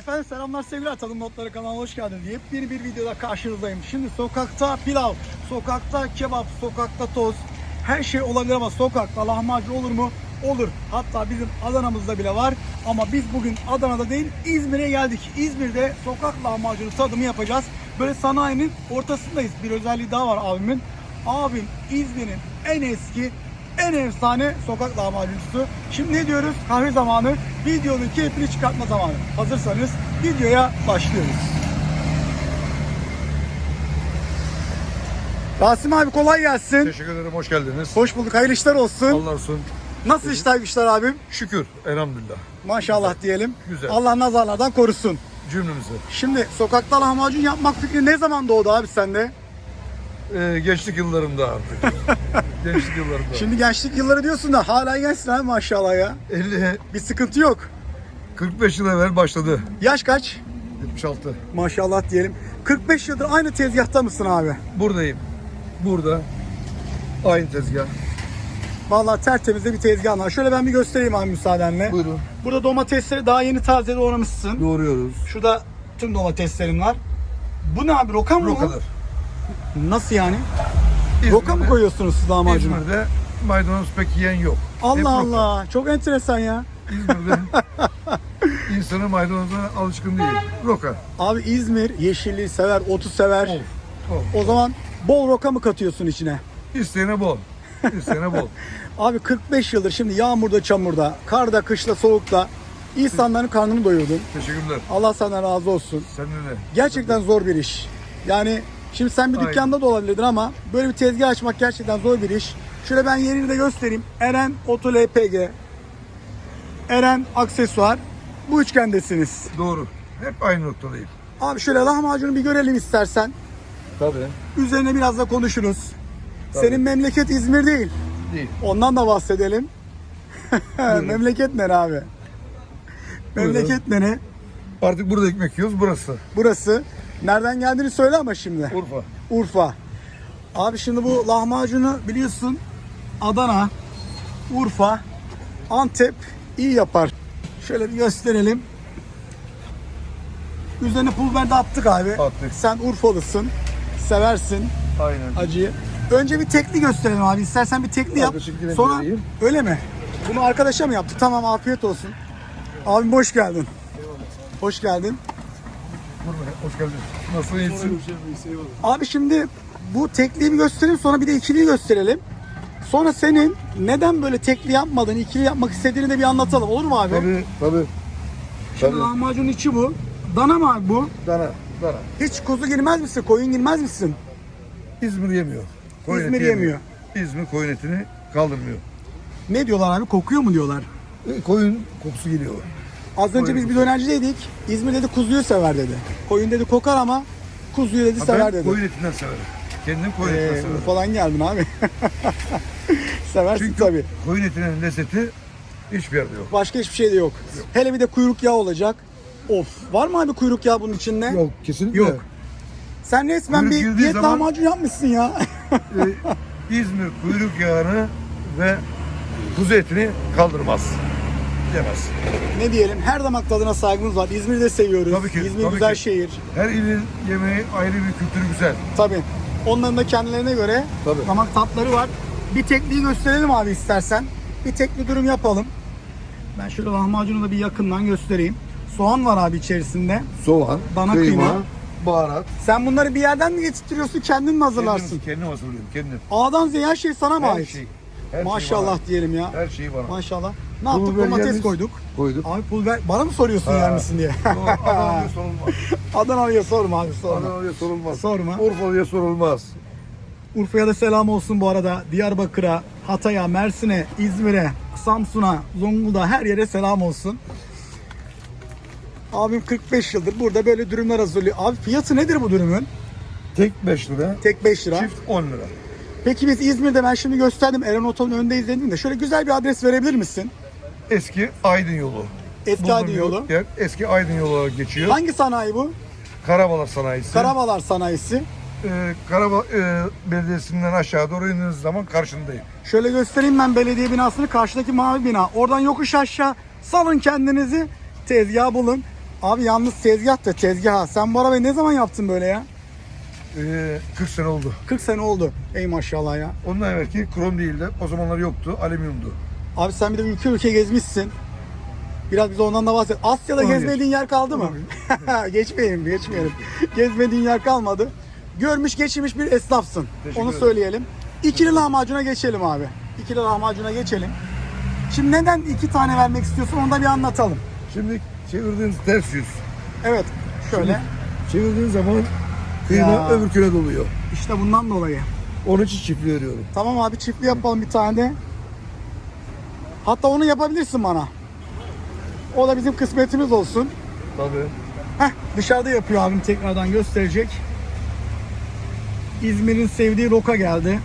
Efendim selamlar sevgiler tadım notları kanalına hoş geldiniz. Yepyeni bir videoda karşınızdayım. Şimdi sokakta pilav, sokakta kebap, sokakta toz her şey olabilir ama sokakta lahmacun olur mu? Olur. Hatta bizim Adana'mızda bile var. Ama biz bugün Adana'da değil İzmir'e geldik. İzmir'de sokak lahmacunu tadımı yapacağız. Böyle sanayinin ortasındayız. Bir özelliği daha var abimin. Abim İzmir'in en eski en efsane sokak lahmacuncusu. Şimdi ne diyoruz? Kahve zamanı. Videonun keyfini çıkartma zamanı. Hazırsanız videoya başlıyoruz. Rasim abi kolay gelsin. Teşekkür ederim, hoş geldiniz. Hoş bulduk. Hayırlı işler olsun. Allah olsun. Nasıl işler güçler abim? Şükür, elhamdülillah. Maşallah diyelim. Güzel. Allah nazarlardan korusun. Cümlemize. Şimdi sokakta lahmacun yapmak fikri ne zaman doğdu abi sende? Ee, gençlik yıllarımda artık. gençlik yıllarımda. Şimdi gençlik yılları diyorsun da hala gençsin abi maşallah ya. 50, Bir sıkıntı yok. 45 yıl evvel başladı. Yaş kaç? 76. Maşallah diyelim. 45 yıldır aynı tezgahta mısın abi? Buradayım. Burada. Aynı tezgah. Vallahi tertemiz de bir tezgah var. Şöyle ben bir göstereyim abi müsaadenle. Buyurun. Burada domatesleri daha yeni taze doğramışsın. Doğruyoruz. Şurada tüm domateslerin var. Bu ne abi roka mı bu? Rokalar. Nasıl yani? İzmir'de, Roka mı koyuyorsunuz siz lahmacuna? İzmir'de maydanoz pek yiyen yok. Hep Allah roka. Allah. Çok enteresan ya. İzmir'de insanı maydanozuna alışkın değil. Roka. Abi İzmir yeşilliği sever, otu sever. Of. Of. O zaman bol roka mı katıyorsun içine? İsteyene bol. İsteyene bol. Abi 45 yıldır şimdi yağmurda, çamurda, karda, kışla, soğukta insanların karnını doyurdun. Teşekkürler. Allah senden razı olsun. Seninle de. Gerçekten zor bir iş. Yani şimdi sen bir Aynen. dükkanda da olabilirdin ama böyle bir tezgah açmak gerçekten zor bir iş. Şöyle ben yerini de göstereyim. Eren Oto LPG. Eren Aksesuar. Bu üçgendesiniz. Doğru. Hep aynı noktadayım. Abi şöyle lahmacunu bir görelim istersen. Tabii. Üzerine biraz da konuşuruz. Senin memleket İzmir değil. Değil. Ondan da bahsedelim. memleket nere abi? Memleket nere? Artık burada ekmek yiyoruz burası. Burası. Nereden geldiğini söyle ama şimdi. Urfa. Urfa. Abi şimdi bu lahmacunu biliyorsun Adana, Urfa, Antep iyi yapar. Şöyle bir gösterelim. Üzerine pul biber de attık abi. Attık. Sen Urfalısın. Seversin Aynen. acıyı. Önce bir tekli gösterelim abi. İstersen bir tekli yap. Sonra vereyim. öyle mi? Bunu arkadaşa mı yaptık? Tamam afiyet olsun. Abim hoş geldin. Hoş geldin. Hoş geldin. Nasıl iyisin? Abi şimdi bu tekliyi bir gösterelim sonra bir de ikiliyi gösterelim. Sonra senin neden böyle tekli yapmadın, ikili yapmak istediğini de bir anlatalım. Olur mu abi? Tabii. Tabii. Şimdi Tabii. lahmacunun içi bu. Dana mı abi bu? Dana. Dana. Hiç kuzu girmez misin? Koyun girmez misin? İzmir yemiyor. Koyun İzmir eti yemiyor. İzmir koyun etini kaldırmıyor. Ne diyorlar abi? Kokuyor mu diyorlar? E, koyun kokusu geliyor. Az önce biz bir dönercideydik. İzmir dedi kuzuyu sever dedi. Koyun dedi kokar ama kuzuyu dedi sever ben dedi. koyun etinden severim. Kendim koyun Ee, etinden severim. Urfa'dan geldin abi. Seversin Çünkü tabii. koyun etinin lezzeti hiçbir yerde yok. Başka hiçbir şey de yok. Hele bir de kuyruk yağı olacak. Of. Var mı abi kuyruk yağı bunun içinde? Yok kesinlikle. Yok. Sen resmen Kuyruk bir girdiği diyet zaman- lahmacun yapmışsın ya. E, İzmir kuyruk yağını ve kuzu etini kaldırmaz. Yemez. ne diyelim her damak tadına saygımız var. İzmir'i de seviyoruz. Tabii ki, İzmir tabii güzel ki. şehir. Her ilin yemeği ayrı bir kültürü güzel. Tabii. Onların da kendilerine göre Tabii. damak tatları var. Bir tekliği gösterelim abi istersen. Bir tekli durum yapalım. Ben şöyle lahmacunu da bir yakından göstereyim. Soğan var abi içerisinde. Soğan, Dana kıyma. baharat. Sen bunları bir yerden mi getirtiyorsun kendin mi hazırlarsın? Kendim, kendim hazırlıyorum, kendim. A'dan Z'ye her şey sana mı Her ait? şey. Her Maşallah Şey diyelim ya. Her şeyi bana. Maşallah. Ne yaptık? Pul Domates koyduk. Koyduk. Abi pul biber bana mı soruyorsun yer misin diye? Adana'ya sorulmaz. Adanalı'ya sorma abi sorma. Adana'ya sorulmaz. Sorma. Urfa'ya sorulmaz. Urfa'ya da selam olsun bu arada. Diyarbakır'a, Hatay'a, Mersin'e, İzmir'e, Samsun'a, Zonguldak'a her yere selam olsun. Abim 45 yıldır burada böyle dürümler hazırlıyor. Abi fiyatı nedir bu dürümün? Tek 5 lira, Tek 5 lira. çift 10 lira. Peki biz İzmir'de ben şimdi gösterdim Eren Oto'nun önündeyiz dedim de şöyle güzel bir adres verebilir misin? Eski Aydın yolu. Eski Bulunduğum Aydın yolu. Yer, eski Aydın yolu olarak geçiyor. Hangi sanayi bu? Karabalar sanayisi. Karabalar sanayisi. Ee, Karaba e, Belediyesi'nden aşağı doğru indiğiniz zaman karşındayım. Şöyle göstereyim ben belediye binasını karşıdaki mavi bina. Oradan yokuş aşağı salın kendinizi tezgah bulun. Abi yalnız tezgah da tezgah. Sen bu arabayı ne zaman yaptın böyle ya? Ee, 40 sene oldu. 40 sene oldu. Ey maşallah ya. Ondan evvelki krom değildi. O zamanlar yoktu. Alüminyumdu. Abi sen bir de ülke ülke gezmişsin. Biraz bize ondan da bahset. Asya'da Olabilir. gezmediğin yer kaldı mı? geçmeyelim, geçmeyelim. Gezmediğin yer kalmadı. Görmüş geçirmiş bir esnafsın. Teşekkür Onu söyleyelim. İkili lahmacuna geçelim abi. İkili lahmacuna geçelim. Şimdi neden iki tane vermek istiyorsun onu da bir anlatalım. Şimdi çevirdiğiniz ters yüz. Evet, şöyle. Çevirdiğin zaman kıyma Ya. öbürküne doluyor. İşte bundan dolayı. Onun için çiftli veriyorum. Tamam abi çiftli yapalım bir tane de. Hatta onu yapabilirsin bana. O da bizim kısmetimiz olsun. Tabii. Heh, dışarıda yapıyor abim tekrardan gösterecek. İzmir'in sevdiği roka geldi.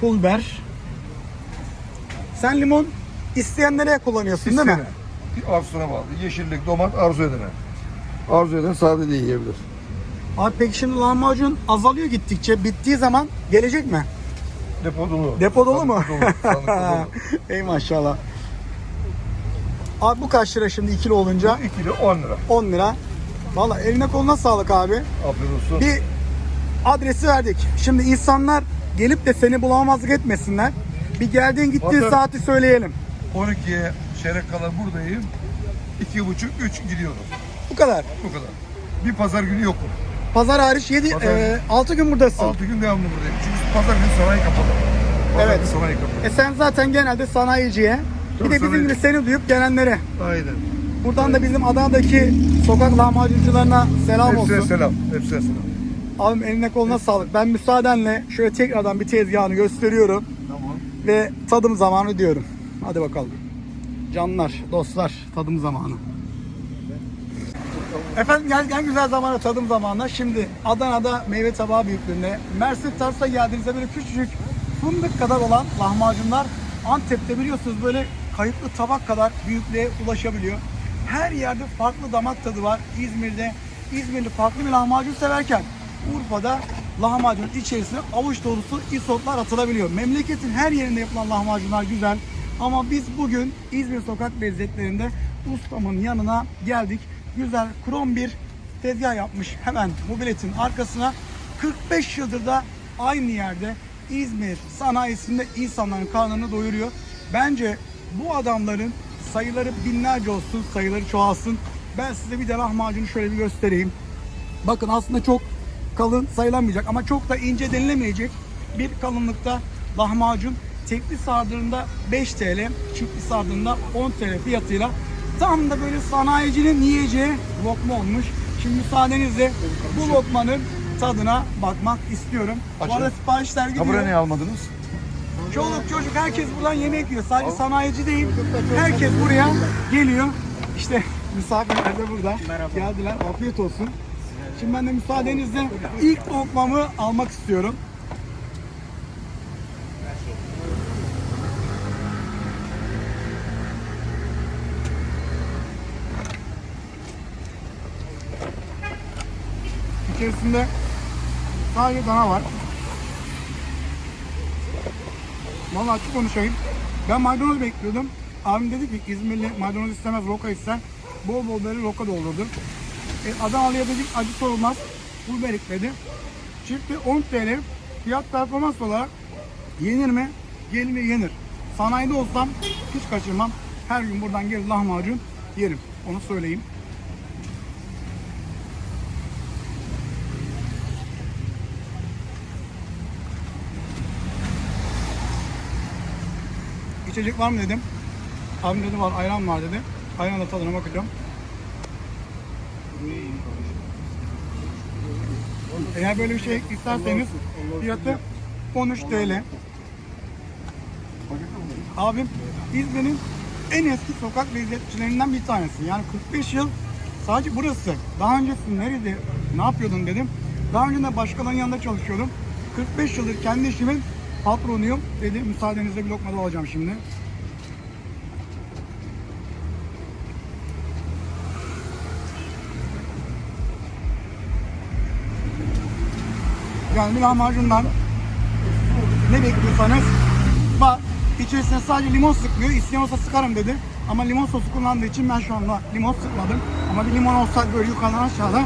Pulber. Sen limon isteyenlere kullanıyorsun değil mi? Bir arzusuna bağlı. Yeşillik, domat arzu edene. Arzu eden sade de yiyebilir. Abi peki şimdi lahmacun azalıyor gittikçe. Bittiği zaman gelecek mi? Depo dolu. Depo dolu mu? Dolu. Sandıkta dolu. Ey maşallah. Abi bu kaç lira şimdi ikili olunca? İkili 10 lira. 10 lira. Valla eline koluna sağlık abi. Afiyet olsun. Bir adresi verdik. Şimdi insanlar gelip de seni bulamamazlık etmesinler. Bir geldiğin gittiğin Bakın. saati söyleyelim. 12'ye çeyrek kala buradayım. 2.30-3 gidiyorum. Bu kadar. Bu kadar. Bir pazar günü yokum. Pazar hariç 7 Pazar. 6 gün buradasın. 6 gün devamlı buradayım. Çünkü pazar günü sanayi kapalı. Pazar Evet. günü sanayi kapalı. E sen zaten genelde sanayiciye bir Tabii, de bizim gibi seni duyup gelenlere. Aynen. Buradan da bizim Adana'daki sokak lahmacuncularına selam Hepsine olsun. selam. Hepsine selam. Abim eline koluna sağlık. Ben müsaadenle şöyle tekrardan bir tezgahını gösteriyorum Tamam. ve tadım zamanı diyorum. Hadi bakalım. Canlar, dostlar, tadım zamanı. Efendim gel en güzel zamanı tadım zamanı. Şimdi Adana'da meyve tabağı büyüklüğünde, Mersin Tarsus'a geldiğinizde böyle küçücük fındık kadar olan lahmacunlar Antep'te biliyorsunuz böyle kayıtlı tabak kadar büyüklüğe ulaşabiliyor. Her yerde farklı damak tadı var. İzmir'de İzmirli farklı bir lahmacun severken Urfa'da lahmacunun içerisine avuç dolusu isotlar atılabiliyor. Memleketin her yerinde yapılan lahmacunlar güzel. Ama biz bugün İzmir sokak lezzetlerinde ustamın yanına geldik. Güzel krom bir tezgah yapmış hemen mobiletin arkasına. 45 yıldır da aynı yerde İzmir sanayisinde insanların karnını doyuruyor. Bence bu adamların sayıları binlerce olsun, sayıları çoğalsın. Ben size bir de lahmacunu şöyle bir göstereyim. Bakın aslında çok kalın sayılamayacak ama çok da ince denilemeyecek bir kalınlıkta lahmacun. Tekli sardığında 5 TL, çiftli sardığında 10 TL fiyatıyla tam da böyle sanayicinin yiyeceği lokma olmuş. Şimdi müsaadenizle bu lokmanın tadına bakmak istiyorum. Bu Açın. arada siparişler gidiyor. Kabure ne almadınız? Çoluk çocuk herkes buradan yemek yiyor. Sadece sanayici değil. Herkes buraya geliyor. İşte misafirler de burada. Geldiler. Afiyet olsun. Şimdi ben de müsaadenizle ilk lokmamı almak istiyorum. İçerisinde sadece dana var. Vallahi açık konuşayım. Ben maydanoz bekliyordum. Abim dedi ki İzmirli maydanoz istemez roka ister. Bol bol böyle roka doldurdu. E, Adanalı'ya dedik acı olmaz. Pul berikledi. Çifti 10 TL. Fiyat performans olarak yenir mi? Gelir yenir. Sanayide olsam hiç kaçırmam. Her gün buradan gelir lahmacun yerim. Onu söyleyeyim. İçecek var mı dedim. Abim dedi var ayran var dedi. Ayranla tadına bakacağım. Eğer böyle bir şey isterseniz fiyatı 13 TL. Abim İzmir'in en eski sokak lezzetçilerinden bir tanesi. Yani 45 yıl sadece burası. Daha öncesi nerede ne yapıyordun dedim. Daha önce de başkalarının yanında çalışıyordum. 45 yıldır kendi işimin patronuyum dedi. Müsaadenizle bir lokma da alacağım şimdi. Yani bir lahmacundan ne bekliyorsanız var. İçerisine sadece limon sıkmıyor. İsteyen olsa sıkarım dedi. Ama limon sosu kullandığı için ben şu anda limon sıkmadım. Ama bir limon olsaydı böyle yukarıdan aşağıdan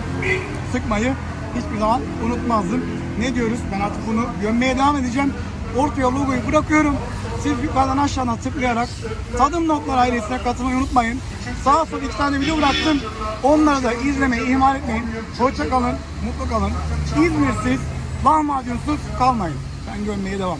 sıkmayı hiçbir zaman unutmazdım. Ne diyoruz? Ben artık bunu gömmeye devam edeceğim. Ortaya logoyu bırakıyorum. Siz yukarıdan aşağıdan tıklayarak Tadım Notlar ailesine katılmayı unutmayın. Sağ sol iki tane video bıraktım. Onları da izlemeyi ihmal etmeyin. Hoşça kalın, mutlu kalın. İzmirsiz, lahmacunsuz kalmayın. Ben gömmeye devam.